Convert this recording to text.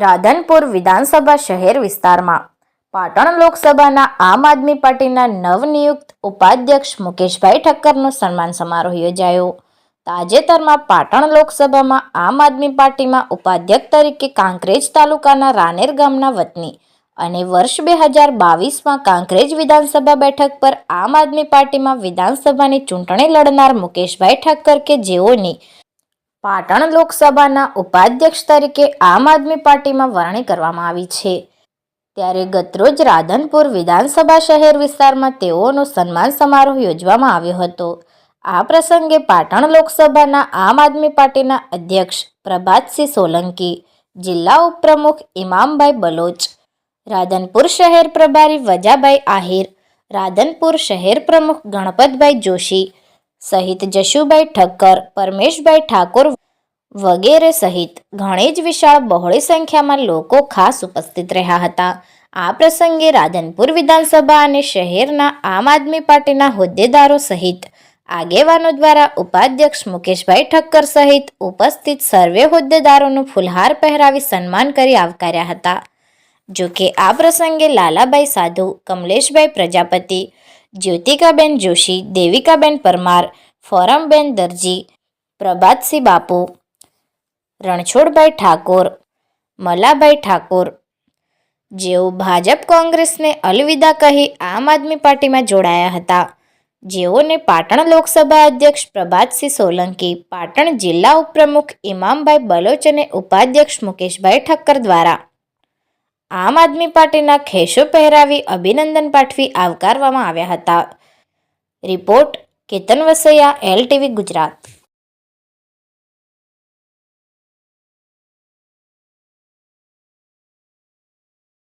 રાધનપુર વિધાનસભા શહેર વિસ્તારમાં. પાટણ લોકસભાના આમ આદમી પાર્ટીના નવનિયુક્ત ઉપાધ્યક્ષ મુકેશભાઈ ઠક્કરનો સન્માન સમારોહ યોજાયો. તાજેતરમાં પાટણ લોકસભામાં આમ આદમી પાર્ટીમાં ઉપાધ્યક્ષ તરીકે કાંકરેજ તાલુકાના રાનેર ગામના વતની અને વર્ષ બે હજાર બાવીસમાં કાંકરેજ વિધાનસભા બેઠક પર આમ આદમી પાર્ટીમાં વિધાનસભાની ચૂંટણી લડનાર મુકેશભાઈ ઠક્કર કે જેઓની પાટણ લોકસભાના ઉપાધ્યક્ષ તરીકે આમ આદમી પાર્ટીમાં વરણી કરવામાં આવી છે. ત્યારે ગતરોજ રાધનપુર વિધાનસભા શહેર વિસ્તારમાં તેઓનો સન્માન સમારોહ યોજવામાં આવ્યો હતો. આ પ્રસંગે પાટણ લોકસભાના આમ આદમી પાર્ટીના અધ્યક્ષ પ્રભાતસિંહ સોલંકી, જિલ્લા ઉપપ્રમુખ ઇમામભાઈ બલોચ, રાધનપુર શહેર પ્રભારી વજાભાઈ આહિર, રાધનપુર શહેર પ્રમુખ ગણપતભાઈ જોશી સહિત જશુભાઈ ઠક્કર, પરમેશભાઈ ઠાકોર વગેરે સહિત ઘણી જ વિશાળ બહોળી સંખ્યામાં લોકો ખાસ ઉપસ્થિત રહ્યા હતા. આ પ્રસંગે રાધનપુર વિધાનસભા અને શહેરના આમ આદમી પાર્ટીના હોદ્દેદારો સહિત આગેવાનો દ્વારા ઉપાધ્યક્ષ મુકેશભાઈ ઠક્કર સહિત ઉપસ્થિત સર્વે હોદ્દેદારોનું ફુલહાર પહેરાવી સન્માન કરી આવકાર્યા હતા. જો કે આ પ્રસંગે લાલાભાઈ સાધુ, કમલેશભાઈ પ્રજાપતિ જ્યોતિકાબેન જોશી, દેવિકાબેન પરમાર, ફોરમબેન દરજી, પ્રભાતસિંહ બાપુ, રણછોડભાઈ ઠાકોર મલાભાઈ ઠાકોર, જેઓ ભાજપ કોંગ્રેસને અલવિદા કહી આમ આદમી પાર્ટીમાં જોડાયા હતા. જેઓને પાટણ લોકસભા અધ્યક્ષ પ્રભાતસિંહ સોલંકી, પાટણ જિલ્લા ઉપપ્રમુખ ઇમામભાઈ બલોચ અને ઉપાધ્યક્ષ મુકેશભાઈ ઠક્કર દ્વારા આમ આદમી પાર્ટીના ખેશો પહેરાવી અભિનંદન પાઠવી આવકારવામાં આવ્યા હતા. Report Ketan Vasaiya LTV Gujarat.